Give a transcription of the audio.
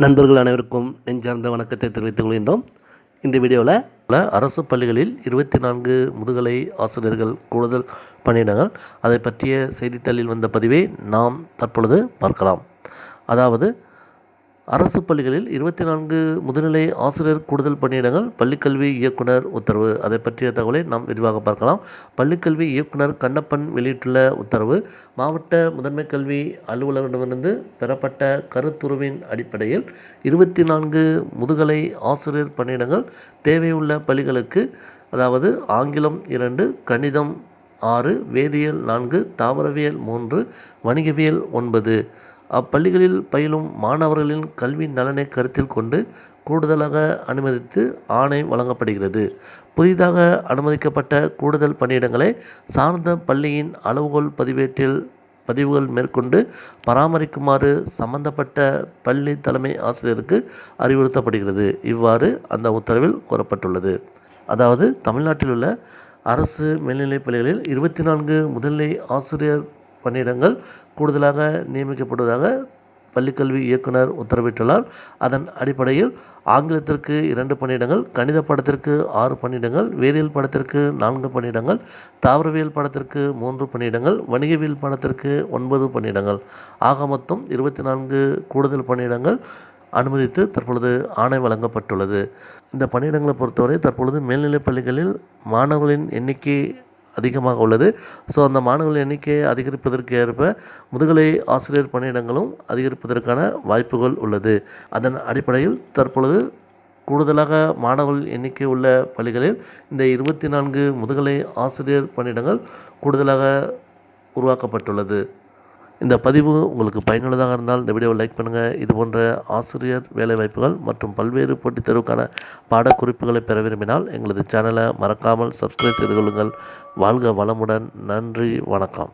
நண்பர்கள் அனைவருக்கும் நெஞ்சார்ந்த வணக்கத்தை தெரிவித்துக் கொள்கின்றோம். இந்த வீடியோவில் அரசு பள்ளிகளில் இருபத்தி நான்கு முதுகலை ஆசிரியர்கள் கூடுதல் பணியிடங்கள். அதை பற்றிய செய்தித்தாளில் வந்த பதிவை நாம் தற்பொழுது பார்க்கலாம். அதாவது அரசு பள்ளிகளில் இருபத்தி நான்கு முதுநிலை ஆசிரியர் கூடுதல் பணியிடங்கள் பள்ளிக்கல்வி இயக்குனர் உத்தரவு. அதை பற்றிய தகவலை நாம் விரிவாக பார்க்கலாம். பள்ளிக்கல்வி இயக்குனர் கண்ணப்பன் வெளியிட்டுள்ள உத்தரவு மாவட்ட முதன்மை கல்வி அலுவலரிடமிருந்து பெறப்பட்ட கருத்துருவின் அடிப்படையில் இருபத்தி நான்கு முதுகலை ஆசிரியர் பணியிடங்கள் தேவையுள்ள பள்ளிகளுக்கு அதாவது ஆங்கிலம் இரண்டு கணிதம் ஆறு வேதியியல் நான்கு தாவரவியல் மூன்று வணிகவியல் ஒன்பது. அப்பள்ளிகளில் பயிலும் மாணவர்களின் கல்வி நலனை கருத்தில் கொண்டு கூடுதலாக அனுமதித்து ஆணை வழங்கப்படுகிறது. புதிதாக அனுமதிக்கப்பட்ட கூடுதல் பணியிடங்களை சார்ந்த பள்ளியின் அளவுகோல் பதிவேட்டில் பதிவுகள் மேற்கொண்டு பராமரிக்குமாறு சம்பந்தப்பட்ட பள்ளி தலைமை ஆசிரியருக்கு அறிவுறுத்தப்படுகிறது. இவ்வாறு அந்த உத்தரவில் கூறப்பட்டுள்ளது. அதாவது தமிழ்நாட்டில் உள்ள அரசு மேல்நிலைப் பள்ளிகளில் இருபத்தி நான்கு முதல்நிலை ஆசிரியர் பணியிடங்கள் கூடுதலாக நியமிக்கப்படுவதாக பள்ளிக்கல்வி இயக்குனர் உத்தரவிட்டுள்ளார். அதன் அடிப்படையில் ஆங்கிலத்திற்கு இரண்டு பணியிடங்கள் கணித படத்திற்கு ஆறு பணியிடங்கள் வேதியியல் படத்திற்கு நான்கு பணியிடங்கள் தாவரவியல் படத்திற்கு மூன்று பணியிடங்கள் வணிகவியல் படத்திற்கு ஒன்பது பணியிடங்கள். ஆக மொத்தம் இருபத்தி நான்கு கூடுதல் பணியிடங்கள் அனுமதித்து தற்பொழுது ஆணை வழங்கப்பட்டுள்ளது. இந்த பணியிடங்களை பொறுத்தவரை தற்பொழுது மேல்நிலைப் பள்ளிகளில் மாணவர்களின் எண்ணிக்கை அதிகமாக உள்ளது. ஸோ அந்த மாணவர்கள் எண்ணிக்கையை அதிகரிப்பதற்கு ஏற்ப முதுகலை ஆசிரியர் பணியிடங்களும் அதிகரிப்பதற்கான வாய்ப்புகள் உள்ளது. அதன் அடிப்படையில் தற்பொழுது கூடுதலாக மாணவர்கள் எண்ணிக்கை உள்ள பள்ளிகளில் இந்த இருபத்தி நான்கு முதுகலை ஆசிரியர் பணியிடங்கள் கூடுதலாக உருவாக்கப்பட்டுள்ளது. இந்த பதிவு உங்களுக்கு பயனுள்ளதாக இருந்தால் இந்த வீடியோவை லைக் பண்ணுங்கள் இது போன்ற ஆசிரியர் வேலைவாய்ப்புகள் மற்றும் பல்வேறு போட்டித் தேர்வுக்கான பாடக்குறிப்புகளை பெற விரும்பினால் எங்களது சேனலை மறக்காமல் சப்ஸ்கிரைப் செய்து கொள்ளுங்கள். வாழ்க வளமுடன். நன்றி. வணக்கம்.